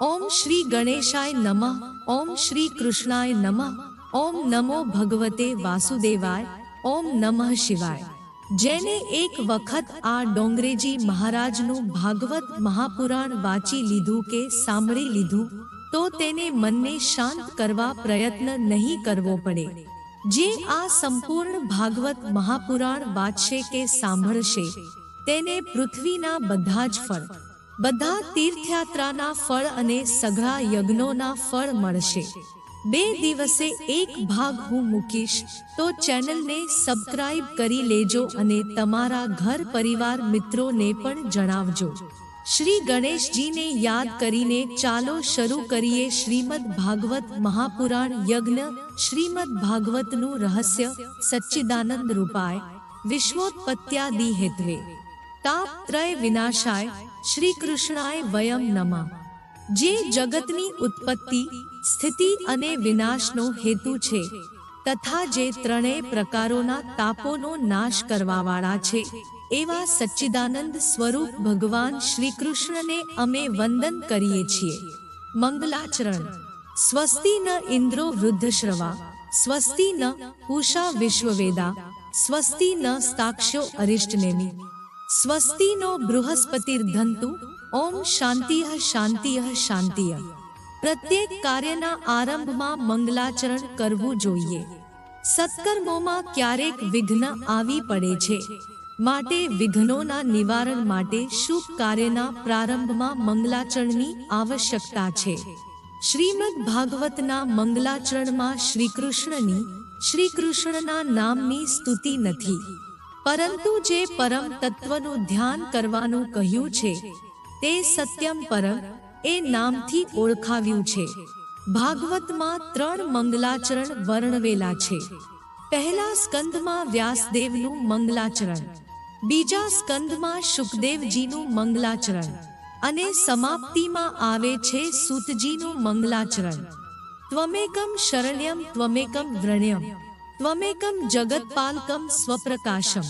ઓમ શ્રી ગણેશાય નમઃ, ઓમ શ્રી કૃષ્ણાય નમઃ, ઓમ નમો ભગવતે વાસુદેવાય, ઓમ નમઃ શિવાય. જેને એક વખત આ ડોંગરેજી મહારાજનું ભાગવત મહાપુરાણ વાંચી લીધું કે સાંભળી લીધું, તો તેને મનને શાંત કરવા પ્રયત્ન નહીં કરવો પડે. જે આ સંપૂર્ણ ભાગવત મહાપુરાણ વાંચશે કે સાંભળશે, તેને પૃથ્વીના બધા જ ફળ બધા તીર્થયાત્રાના ફળ અને સઘળા યજ્ઞોના ફળ મળશે. બે દિવસે એક ભાગ હું મૂકીશ, તો ચેનલને સબસ્ક્રાઇબ કરી લેજો અને તમારા ઘર પરિવાર મિત્રોને પણ જણાવજો. શ્રી ગણેશજીને યાદ કરીને ચાલો શરૂ કરીએ શ્રીમદ ભાગવત મહાપુરાણ યજ્ઞ, શ્રીમદ ભાગવતનું રહસ્ય સચ્ચિદાનંદ રૂપાય. વિશ્વોત્પત્યાદિ હેતવે તાપ ત્રય વિનાશાય શ્રી કૃષ્ણાય વયમ નમા. જે જગતની ઉત્પત્તિ, સ્થિતિ અને વિનાશનો હેતુ છે, તથા જે ત્રણેય પ્રકારોના તાપોનો નાશ કરવાવાળા છે, એવા સચ્ચિદાનંદ સ્વરૂપ ભગવાન શ્રી કૃષ્ણને અમે વંદન કરીએ છીએ. મંગલાચરણ. સ્વસ્તિ ન ઇન્દ્રો વૃદ્ધશ્રવા, સ્વસ્તિ ન પૂષા વિશ્વવેદા, સ્વસ્તિ ન સાક્ષ્યો અરિષ્ટનેમિ સ્વસ્તિનો બૃહસ્પતિર્ધંતુ ઓમ શાંતિઃ શાંતિઃ શાંતિઃ. પ્રત્યેક કાર્યના આરંભમાં મંગલાચરણ કરવું જોઈએ. સત્કર્મોમાં ક્યારેક વિઘ્ન આવી પડે છે. માટે વિઘ્નોના નિવારણ માટે શુભ કાર્યના પ્રારંભમાં મંગલાચરણની આવશ્યકતા છે. શ્રીમદ ભાગવતના મંગલાચરણમાં શ્રી કૃષ્ણની શ્રી કૃષ્ણના નામની સ્તુતિ નથી. પરંતુ જે પરમ તત્વનું ધ્યાન કરવાનું કહ્યું છે, તે સત્યમ પરમ, એ નામથી ઓળખાવ્યું છે. ભાગવતમાં ત્રણ મંગલાચરણ વર્ણવેલા છે. પહેલા સ્કંદમાં વ્યાસદેવનું મંગલાચરણ, બીજા સ્કંદમાં શુકદેવજીનું મંગલાચરણ અને સમાપ્તિમાં આવે છે સુતજીનું મંગલાચરણ. ત્વમેકમ શરણ્યમ, ત્વમેકમ વ્રણ્યમ. ત્વમેકમ જગતપાલકમ સ્વપ્રકાશમ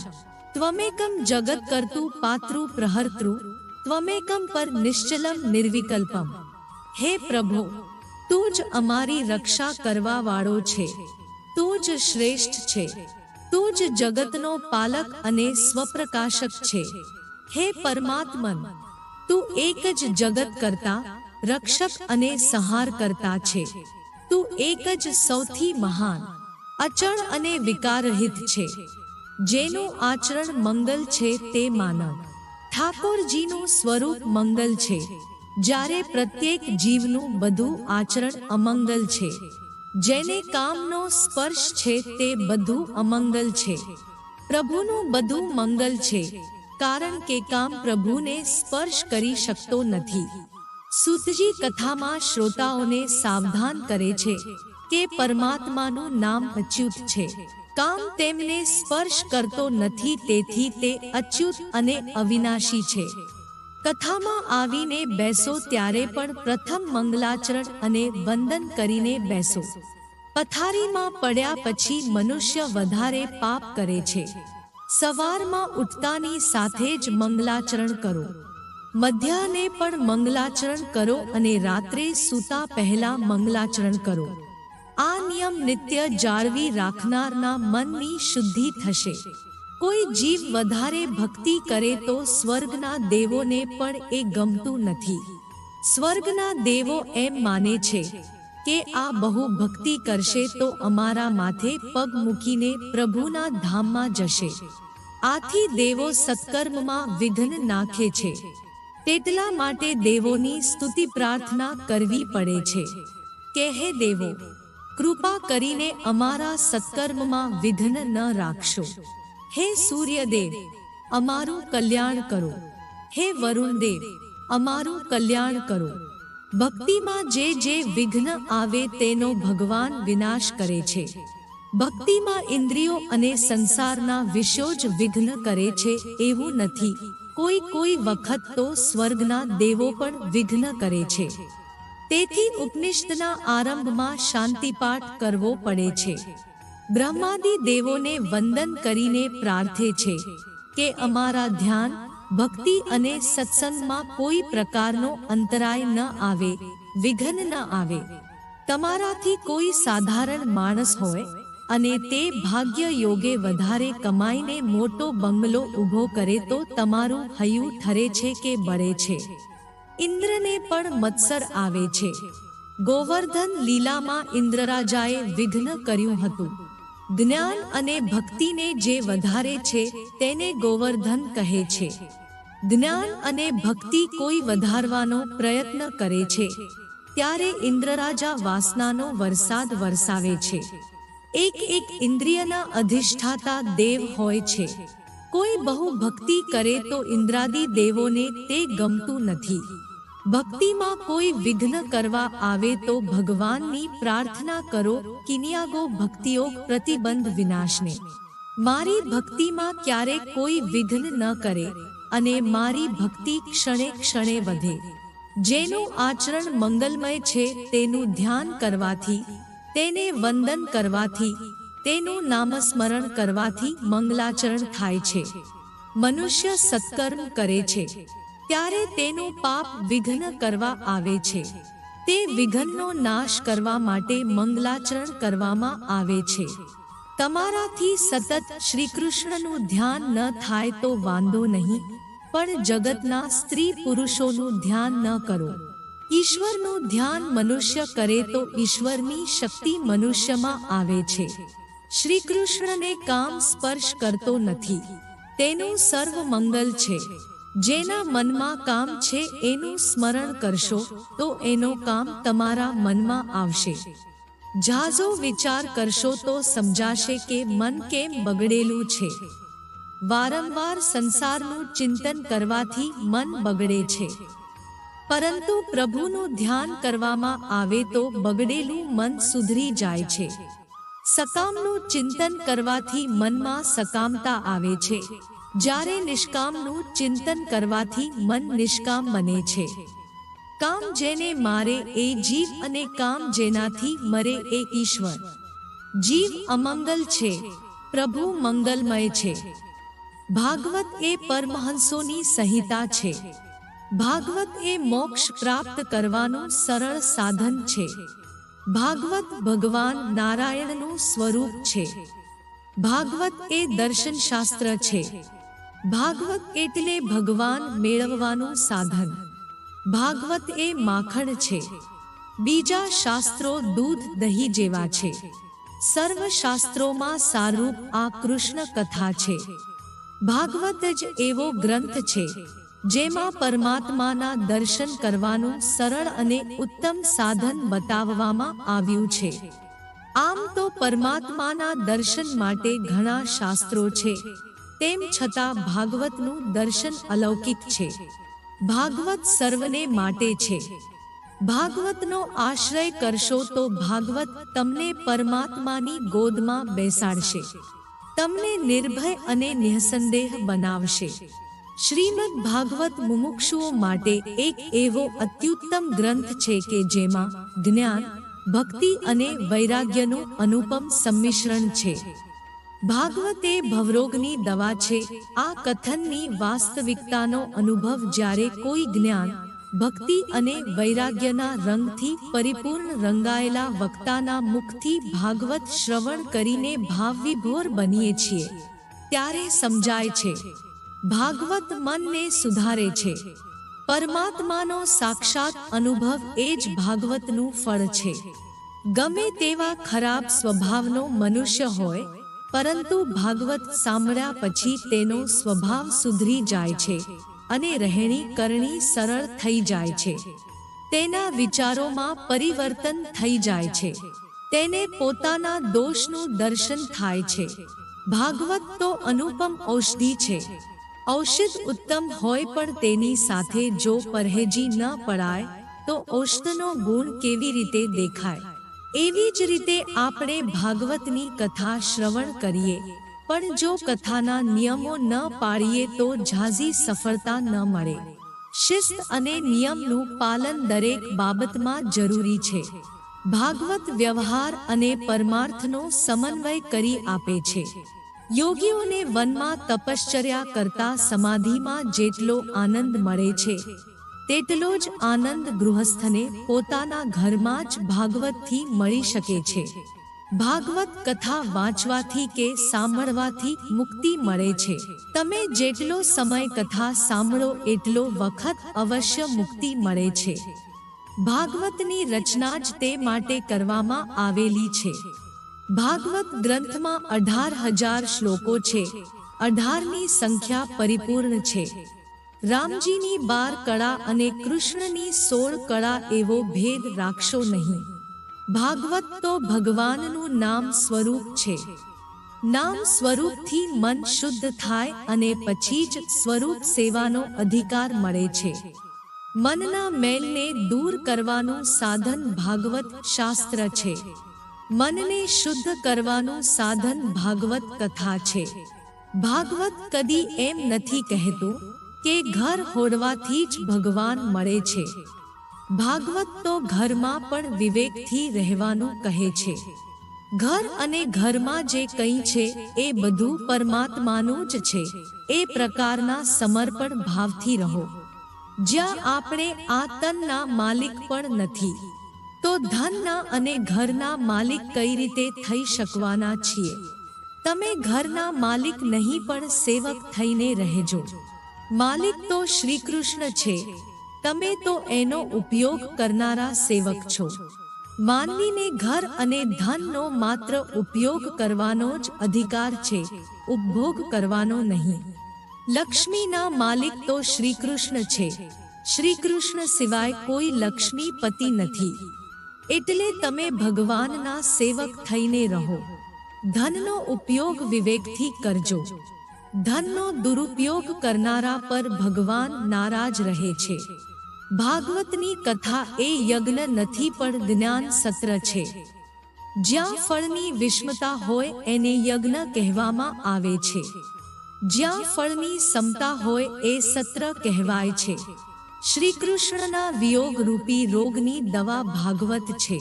ત્વમેકમ જગત કરતુ પાત્રુ પ્રહર્તૃ ત્વમેકમ પર નિશ્ચલમ નિર્વિકલ્પમ હે પ્રભુ તું જ અમારી રક્ષા કરવા વાળો છે તું જ શ્રેષ્ઠ છે તું જ જગતનો પાલક અને સ્વપ્રકાશક છે હે પરમાત્મન તું એક જ જગત કરતા રક્ષક અને સહાર કરતા છે તું એક જ સૌથી મહાન અચળ અને વિકારહિત છે. જેનું આચરણ મંગલ છે તે માનવ. ઠાકોરજીનું સ્વરૂપ મંગલ છે. જ્યારે પ્રત્યેક જીવનું બધું આચરણ અમંગલ છે. જેને કામનો સ્પર્શ છે તે બધું અમંગલ છે. પ્રભુનું બધું મંગલ છે, કારણ કે કામ પ્રભુને સ્પર્શ કરી શકતો નથી. સુતજી કથામાં શ્રોતાઓને સાવધાન કરે છે. કે પરમાત્માનું નામ અચ્યુત છે. કામ તેમને સ્પર્શ કરતો નથી, તેથી તે અચ્યુત અને અવિનાશી છે. કથામાં આવીને બેસો ત્યારે પણ પ્રથમ મંગલાચરણ અને વંદન કરીને બેસો. પથારીમાં પડ્યા પછી મનુષ્ય વધારે પાપ કરે છે. સવારમાં ઉઠતાની સાથે જ મંગલાચરણ કરો. મધ્યાહને પણ મંગલાચરણ કરો અને રાત્રે સૂતા પહેલા મંગલાચરણ કરો. આ નિયમ નિત્ય જાળવી રાખનારના મનની શુદ્ધિ થશે. કોઈ જીવ વધારે ભક્તિ કરે તો સ્વર્ગના દેવોને પણ એ ગમતું નથી. સ્વર્ગના દેવો એમ માને છે કે આ બહુ ભક્તિ કરશે તો અમારા માથે પગ મૂકીને પ્રભુના ધામમાં જશે. આથી દેવો સત્કર્મમાં વિઘ્ન નાખે છે. તેટલા માટે દેવોની સ્તુતિ પ્રાર્થના કરવી પડે છે. કે દેવો કૃપા કરીને અમારા સત્કર્મમાં વિઘ્ન ન રાખશો. હે સૂર્યદેવ, અમારું કલ્યાણ કરો. હે વરુણદેવ, અમારું કલ્યાણ કરો. ભક્તિમાં જે જે વિઘ્ન આવે તેનો ભગવાન વિનાશ કરે છે. ભક્તિમાં ઇન્દ્રિયો અને સંસારના વિષયો જ વિઘ્ન કરે છે એવું નથી. કોઈ કોઈ વખત તો સ્વર્ગના દેવો પણ વિઘ્ન કરે છે. તેથી ઉપનિષદના આરંભમાં શાંતિપાઠ કરવો પડે છે. બ્રહ્માદિ દેવોને વંદન કરીને પ્રાર્થે છે કે અમારા ધ્યાન, ભક્તિ અને સત્સંગમાં કોઈ પ્રકારનો અંતરાય ન આવે, વિઘ્ન ન આવે. તમારાથી કોઈ સાધારણ માણસ હોય અને તે ભાગ્ય યોગે વધારે કમાઈને મોટો બંગલો ઊભો કરે તો તમારું હૈયું ઠરે છે કે બળે છે. ઇન્દ્રને પણ મત્સર આવે છે. ગોવર્ધન લીલામાં ઇન્દ્રરાજાએ વિઘ્ન કર્યું હતું. જ્ઞાન અને ભક્તિને જે વધારે છે તેને ગોવર્ધન કહે છે. જ્ઞાન અને ભક્તિ કોઈ વધારવાનો પ્રયત્ન કરે છે. ત્યારે ઇન્દ્રરાજા વાસનાનો વરસાદ વરસાવે છે. એક એક ઇન્દ્રિયના અધિષ્ઠાતા દેવ હોય છે. કોઈ બહુ ભક્તિ કરે તો ઇન્દ્રાદી દેવોને તે ગમતું નથી. ભક્તિમાં કોઈ વિઘ્ન કરવા આવે તો ભગવાનની પ્રાર્થના કરો, કિનિયાગો ભક્તિઓ પ્રતિબંધ વિનાશને. મારી ભક્તિમાં ક્યારેક કોઈ વિઘ્ન ન કરે અને મારી ભક્તિ ક્ષણે ક્ષણે વધે. જેનું આચરણ મંગલમય છે તેનું ધ્યાન કરવાથી, તેને વંદન કરવાથી તેનું નામસ્મરણ કરવાથી મંગલાચરણ થાય છે. મનુષ્ય સત્કર્મ કરે છે. ત્યારે તેનું પાપ વિઘ્ન કરવા આવે છે. તે વિઘ્નનો નાશ કરવા માટે મંગલાચરણ કરવામાં આવે છે. તમારાથી સતત શ્રી કૃષ્ણનું ધ્યાન ન થાય તો વાંધો નહીં, પણ જગતના સ્ત્રી પુરુષોનું ધ્યાન ન કરો. ઈશ્વરનું ધ્યાન મનુષ્ય કરે તો ઈશ્વરની શક્તિ મનુષ્યમાં આવે છે. શ્રી કૃષ્ણને કામ સ્પર્શ કરતો નથી. તેનું સર્વ મંગલ છે. જેના મનમાં કામ છે, એનું સ્મરણ કરશો, તો એનો કામ તમારા મનમાં આવશે. જાજો વિચાર કરશો, તો સમજાશે કે મન કેમ બગડેલું છે. વારંવાર સંસારનું ચિંતન કરવાથી મન બગડે છે. પરંતુ પ્રભુનું ધ્યાન કરવામાં આવે તો બગડેલું મન સુધરી જાય છે. સકામનું ચિંતન કરવાથી મનમાં સકામતા આવે છે. જ્યારે નિષ્કામનું ચિંતન કરવાથી મન નિષ્કામ બને છે. કામ જેને મારે એ જીવ અને કામ જેનાથી મરે એ ઈશ્વર. જીવ અમંગલ છે. પ્રભુ મંગલમય છે. ભાગવત એ પરમહંસોની સંહિતા છે. ભાગવત એ મોક્ષ પ્રાપ્ત કરવાનું સરળ સાધન છે. ભાગવત ભગવાન નારાયણનું સ્વરૂપ છે. ભાગવત એ દર્શન શાસ્ત્ર છે. ભાગવત એટલે ભગવાન મેળવવાનું સાધન. ભાગવત એ માખણ છે. બીજા શાસ્ત્રો દૂધ દહીં જેવા છે. સર્વ શાસ્ત્રોમાં સારૂપ આ કૃષ્ણ કથા છે. ભાગવત જ એવો ગ્રંથ છે. જેમાં પરમાત્માના દર્શન કરવાનું સરળ અને ઉત્તમ સાધન બતાવવામાં આવ્યું છે. આમ તો પરમાત્માના દર્શન માટે ઘણા શાસ્ત્રો છે. તેમ છતાં ભાગવતનું દર્શન અલૌકિક છે. ભાગવત સર્વને માટે છે. ભાગવતનો આશ્રય કરશો તો ભાગવત તમને પરમાત્માની ગોદમાં બેસાડશે. તમને નિર્ભય અને નિઃસંદેહ બનાવશે. શ્રીમદ ભાગવત મુમુક્ષુઓ માટે એક એવો અત્યુત્તમ ગ્રંથ છે કે જેમાં જ્ઞાન, ભક્તિ અને વૈરાગ્યનું અનુપમ સંમિશ્રણ છે. ભાગવત એ ભવરોગની દવા છે. આ કથનની વાસ્તવિકતાનો અનુભવ જ્યારે કોઈ જ્ઞાન, ભક્તિ અને વૈરાગ્યના રંગથી પરિપૂર્ણ રંગાયેલા વક્તાના મુખથી ભાગવત શ્રવણ કરીને ભાવવિભોર બનીએ છીએ. ત્યારે સમજાય છે. ભાગવત મનને સુધારે છે. પરમાત્માનો સાક્ષાત અનુભવ એ જ ભાગવતનું ફળ છે. ગમે તેવા ખરાબ સ્વભાવનો મનુષ્ય હોય, પરંતુ ભાગવત સાંભળ્યા પછી તેનો સ્વભાવ સુધરી જાય છે અને રહેણી કરણી સરળ થઈ જાય છે. તેના વિચારોમાં પરિવર્તન થઈ જાય છે. તેને પોતાના દોષનું દર્શન થાય છે. ભાગવત તો અનુપમ ઔષધિ છે ઔષધ ઉત્તમ હોય પણ તેની સાથે જો પરહેજી ન પડાય તો ઔષધનો ગુણ કેવી રીતે દેખાય? એવી જ રીતે આપણે ભાગવતની કથા શ્રવણ કરીએ. પણ જો કથાના નિયમો ન પાળીએ તો ઝાઝી સફળતા ન મળે. શિસ્ત અને નિયમનું પાલન દરેક બાબતમાં જરૂરી છે. ભાગવત વ્યવહાર અને પરમાર્થનો સમન્વય કરી આપે છે. યોગીઓને વનમાં તપશ્ચર્યા કરતા સમાધિમાં જેટલો આનંદ મળે છે, તેટલો જ આનંદ ગૃહસ્થને પોતાના ઘરમાં જ ભાગવતથી મળી શકે છે. ભાગવત કથા વાંચવાથી કે સાંભળવાથી મુક્તિ મળે છે. તમે જેટલો સમય કથા સાંભળો, એટલો વખત અવશ્ય મુક્તિ મળે છે. ભાગવતની રચના જ તે માટે કરવામાં આવેલી છે. ભાગવત ગ્રંથમાં અઢાર હજાર શ્લોકો છે. અઢારની સંખ્યા પરિપૂર્ણ છે. રામજીની બાર કળા અને કૃષ્ણની સોળ કળા એવો ભેદ રાખશો નહીં. ભાગવત તો ભગવાનનું નામ સ્વરૂપ છે. નામ સ્વરૂપથી મન શુદ્ધ થાય અને પછી જ સ્વરૂપ સેવાનો અધિકાર મળે છે. મનના મેલને દૂર કરવાનું સાધન ભાગવત શાસ્ત્ર છે. મનને શુદ્ધ કરવાનું સાધન ભાગવત કથા છે. ભાગવત કદી એમ નથી કહેતું કે ઘર હોડવાથી જ ભગવાન મળે છે. ભાગવત તો ઘરમાં પણ વિવેકથી રહેવાનું કહે છે. ઘર અને ઘરમાં જે કંઈ છે એ બધું પરમાત્માનું જ છે. એ પ્રકારના સમર્પણ ભાવથી રહો. જ્યાં આપણે આ તનના માલિક પણ નથી. તો ધનના અને ઘરના માલિક કઈ રીતે થઈ શકવાના છીએ? તમે ઘરના માલિક નહીં, પણ સેવક થઈને રહેજો. માલિક તો શ્રી કૃષ્ણ છે. તમે તો એનો ઉપયોગ કરનારા સેવક છો. માનવીને ઘર અને ધનનો માત્ર ઉપયોગ કરવાનો જ અધિકાર છે, ઉપભોગ કરવાનો નહીં. લક્ષ્મીના માલિક તો શ્રી કૃષ્ણ છે. શ્રી કૃષ્ણ સિવાય કોઈ લક્ષ્મી પતિ નથી. એટલે તમે ભગવાનના સેવક થઈને રહો. ધનનો ઉપયોગ વિવેકથી કરજો. ધનનો દુરુપયોગ કરનારા પર ભગવાન નારાજ રહે છે. ભાગવતની કથા એ યજ્ઞ નથી, પણ જ્ઞાન સત્ર છે. જ્યાં ફળની વિષમતા હોય, એને યજ્ઞ કહેવામાં આવે છે. જ્યાં ફળની સમતા હોય, એ સત્ર કહેવાય છે. શ્રી કૃષ્ણના વિયોગ રૂપી રોગની દવા ભાગવત છે.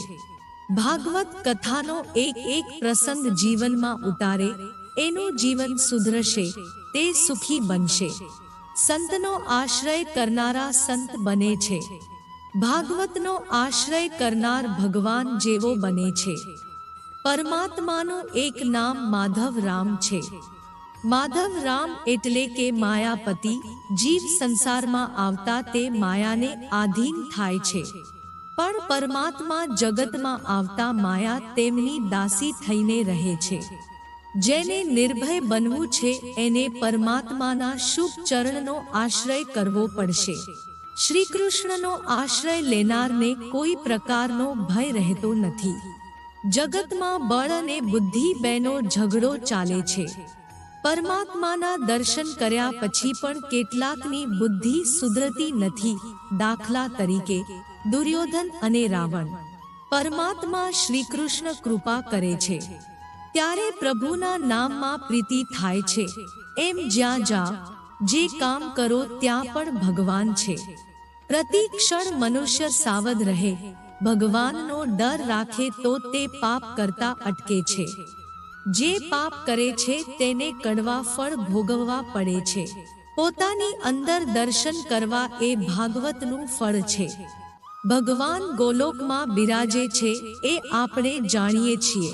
ભાગવત કથાનો એક એક પ્રસંગ જીવનમાં ઉતારે, એનું જીવન સુધરશે, તે સુખી બનશે. સંતનો આશ્રય કરનારા સંત બને છે. ભાગવતનો આશ્રય કરનાર ભગવાન જેવો બને છે. પરમાત્માનું એક નામ માધવ રામ છે. માધવ રામ એટલે કે માયાપતિ જીવ સંસારમાં આવતા તે માયાને આધીન થાય છે. પણ પરમાત્મા જગતમાં આવતા માયા તેમની દાસી થઈને રહે છે. જેને નિર્ભય બનવું છે એને પરમાત્માના શુભ ચરણનો આશ્રય કરવો પડશે. શ્રી કૃષ્ણનો આશ્રય લેનારને કોઈ પ્રકારનો ભય રહેતો નથી. જગતમાં બળ અને બુદ્ધિ બેનો ઝઘડો ચાલે છે. પરમાત્માના દર્શન કર્યા પછી પણ કેટલાકની બુદ્ધિ સુધરતી નથી, દાખલા તરીકે દુર્યોધન અને રાવણ. પરમાત્મા શ્રી કૃષ્ણ કૃપા કરે છે. ત્યારે પ્રભુના નામમાં પ્રીતિ થાય છે. એમ જ્યાં જા જે કામ કરો ત્યાં પણ ભગવાન છે. પ્રતિક્ષણ મનુષ્ય સાવધ રહે. ભગવાનનો ડર રાખે તો તે પાપ કરતા અટકે છે. જે પાપ કરે છે તેને કડવા ફળ ભોગવવા પડે છે. પોતાની અંદર દર્શન કરવા એ ભાગવતનું ફળ છે. ભગવાન ગોલોકમાં બિરાજે છે એ આપણે જાણીએ છીએ.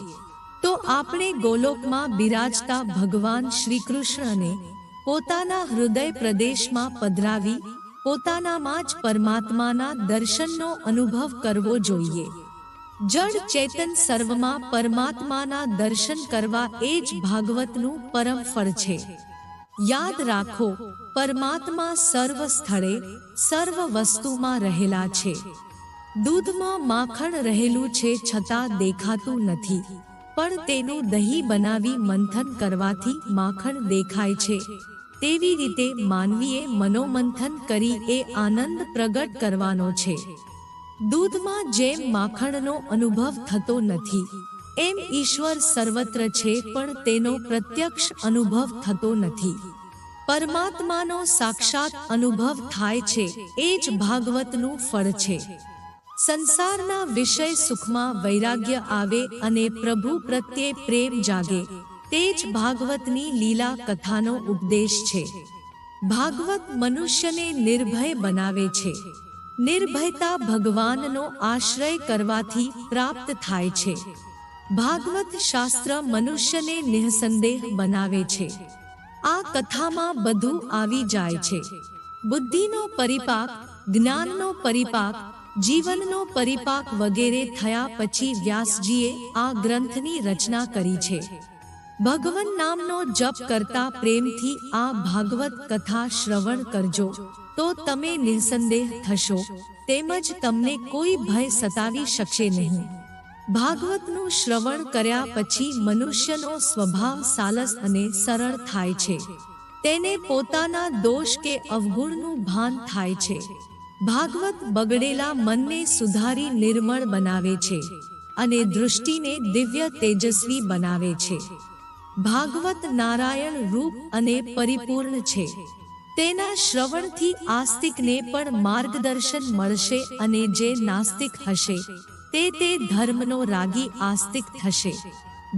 તો આપણે ગોલોકમાં બિરાજતા ભગવાન શ્રી કૃષ્ણને પોતાના હૃદય પ્રદેશમાં પધરાવી, પોતાનામાં જ પરમાત્માના દર્શનનો અનુભવ કરવો જોઈએ. જડ ચેતન સર્વમાં પરમાત્માના દર્શન કરવા એ જ ભાગવતનું પરમ ફળ છે. યાદ રાખો, પરમાત્મા સર્વ સ્થળે સર્વ વસ્તુમાં રહેલા છે. દૂધમાં માખણ રહેલું છે છતાં દેખાતું નથી, પણ તેનું દહીં બનાવી મંથન કરવાથી માખણ દેખાય છે. તેવી રીતે માનવીએ મનોમંથન કરી એ આનંદ પ્રગટ કરવાનો છે. દૂધમાં જેમ માખણનો અનુભવ થતો નથી, એમ ઈશ્વર સર્વત્ર છે પણ તેનો પ્રત્યક્ષ અનુભવ થતો નથી. પરમાત્માનો સાક્ષાત અનુભવ થાય છે, એ જ ભાગવતનું ફળ છે. સંસારના વિષય સુખમાં વૈરાગ્ય આવે અને પ્રભુ પ્રત્યે પ્રેમ જાગે, તે જ ભાગવતની લીલા કથાનો ઉપદેશ છે. ભાગવત મનુષ્યને નિર્ભય બનાવે છે. નિર્ભયતા ભગવાનનો આશ્રય કરવાથી પ્રાપ્ત થાય છે. ભાગવત શાસ્ત્ર મનુષ્યને નિઃસંદેહ બનાવે છે. આ કથામાં બધું આવી જાય છે. બુદ્ધિનો પરિપાક, જ્ઞાનનો પરિપાક, જીવનનો પરિપાક વગેરે થયા પછી વ્યાસજીએ આ ગ્રંથની રચના કરી છે. ભગવન નામનો જપ કરતા પ્રેમથી આ ભાગવત કથા શ્રવણ કરજો. તો તમે નિસંદેહ થશો, તેમજ તમને કોઈ ભય સતાવી શકશે નહીં. ભાગવતનું શ્રવણ કર્યા પછી મનુષ્યનો સ્વભાવ સાલસ અને સરળ થાય છે. તેને પોતાના દોષ કે અવગુણનું ભાન થાય છે. ભાગવત બગડેલા મનને સુધારી નિર્મળ બનાવે છે અને દૃષ્ટિને દિવ્ય તેજસ્વી બનાવે છે. ભાગવત નારાયણ રૂપ અને પરિપૂર્ણ છે. તેના શ્રવણથી આસ્તિકને પણ માર્ગદર્શન મળશે અને જે નાસ્તિક હશે, તે તે ધર્મનો રાગી આસ્તિક થશે.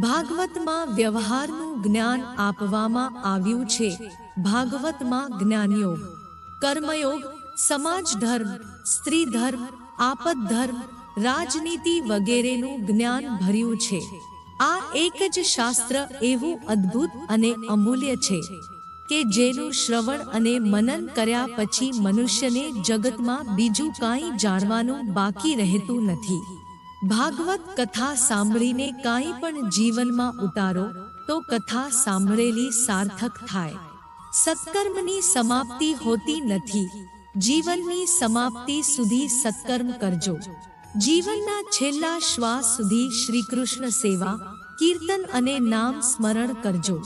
ભાગવતમાં વ્યવહારનું જ્ઞાન આપવામાં આવ્યું છે. ભાગવતમાં જ્ઞાનયોગ કર્મયોગ, સમાજ ધર્મ, સ્ત્રી ધર્મ, આપદ ધર્મ, રાજનીતિ વગેરેનું જ્ઞાન ભર્યું છે. આ એક જ શાસ્ત્ર એવું અદ્ભુત અને અમૂલ્ય છે. કે જેનું શ્રવણ અને મનન કર્યા પછી મનુષ્યને જગતમાં બીજું કાંઈ જાણવાનું બાકી રહેતું નથી. ભાગવત કથા સાંભળીને કાંઈ પણ જીવનમાં ઉતારો, તો કથા સાંભળેલી સાર્થક થાય. સત્કર્મની સમાપ્તિ હોતી નથી. જીવનની સમાપ્તિ સુધી સત્કર્મ કરજો. જીવનના છેલ્લા શ્વાસ સુધી શ્રી કૃષ્ણ સેવા, કીર્તન અને નામ સ્મરણ કરજો.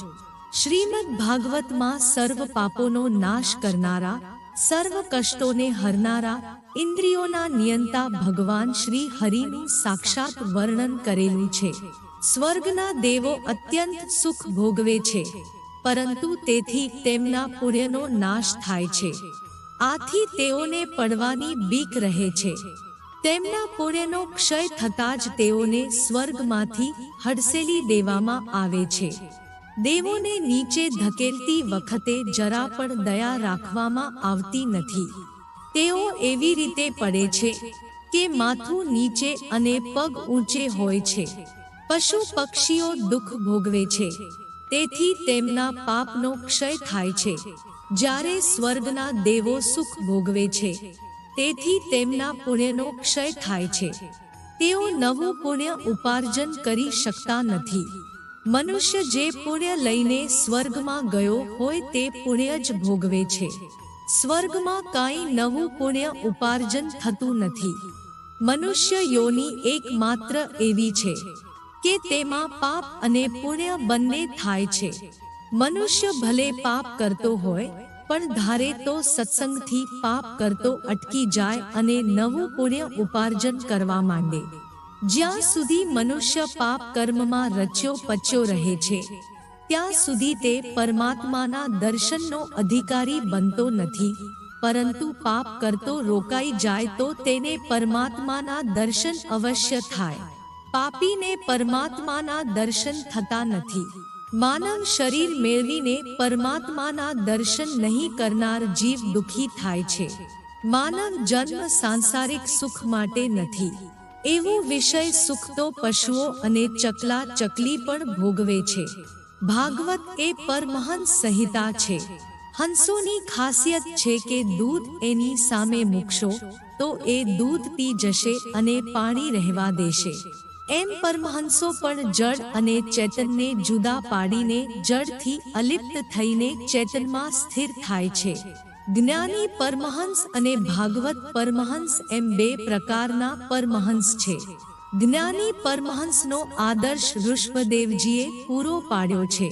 શ્રીમદ ભાગવતમાં સર્વ પાપોનો નાશ કરનારા, સર્વ કષ્ટોને હરનારા, ઇન્દ્રિયોના નિયંતા ભગવાન શ્રી હરિનું સાક્ષાત વર્ણન કરેલું છે. સ્વર્ગના દેવો અત્યંત સુખ ભોગવે છે, પરંતુ તેથી તેમના પુણ્યનો નાશ થાય છે. આથી તેઓને પડવાની બીક રહે છે. તેમના પુણ્યનો ક્ષય થતા જ તેઓને સ્વર્ગમાંથી હડસેલી દેવામાં આવે છે. દેવોને નીચે ધકેલતી વખતે જરા પણ દયા રાખવામાં આવતી નથી. તેઓ એવી રીતે પડે છે કે માથું નીચે અને પગ ઊંચે હોય છે. પશુ પક્ષીઓ દુઃખ ભોગવે છે. તેથી તેમના પાપનો ક્ષય થાય છે. જ્યારે સ્વર્ગના દેવો સુખ ભોગવે છે, તેથી તેમના પુણ્યનો ક્ષય થાય છે. તેઓ નવું પુણ્ય ઉપાર્જન કરી શકતા નથી. મનુષ્ય જે પુણ્ય લઈને સ્વર્ગમાં ગયો હોય તે પુણ્ય જ ભોગવે છે. સ્વર્ગમાં કાંઈ નવું પુણ્ય ઉપાર્જન થતું નથી. મનુષ્ય યોની એકમાત્ર એવી છે કે તેમાં પાપ અને પુણ્ય બંને થાય છે. મનુષ્ય ભલે પાપ કરતો હોય, પણ ધારે તો સત્સંગથી પાપ કરતો અટકી જાય અને નવું પુણ્ય ઉપાર્જન કરવા માંડે. જ્યાં સુધી મનુષ્ય પાપ કર્મમાં રચ્યો પચ્યો રહે છે, ત્યાં સુધી તે પરમાત્માના દર્શનનો અધિકારી બનતો નથી, પરંતુ પાપ કરતો રોકાઈ જાય તો તેને પરમાત્માના દર્શન અવશ્ય થાય. પાપીને પરમાત્માના દર્શન થતા નથી. માનવ શરીર મેળવીને પરમાત્માના દર્શન નહીં કરનાર જીવ દુઃખી થાય છે. માનવ જન્મ સાંસારિક સુખ માટે નથી. એવું વિષય સુખ તો પશુઓ અને ચકલા ચકલી પણ ભોગવે છે. ભાગવત એ પરમહંસ સંહિતા છે. હંસોની ખાસિયત છે કે દૂધ એની સામે મૂકશો, તો એ દૂધ પી જશે અને પાણી રહેવા દેશે. એમ પરમહંસો પણ જળ અને ચેતનને જુદા પાડીને જળથી અલિપ્ત થઈને ચેતનમાં સ્થિર થાય છે. જ્ઞાની પરમહંસ અને ભાગવત પરમહંસ એમ બે પ્રકારના પરમહંસ છે. જ્ઞાની પરમહંસનો આદર્શ ઋષભદેવજીએ પૂરો પાડ્યો છે.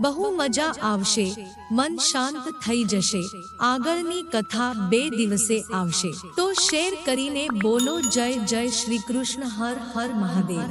બહુ મજા આવશે, મન શાંત થઈ જશે, આગળની કથા બે દિવસે આવશે. તો શેર કરીને બોલો જય જય શ્રી કૃષ્ણ, હર હર મહાદેવ.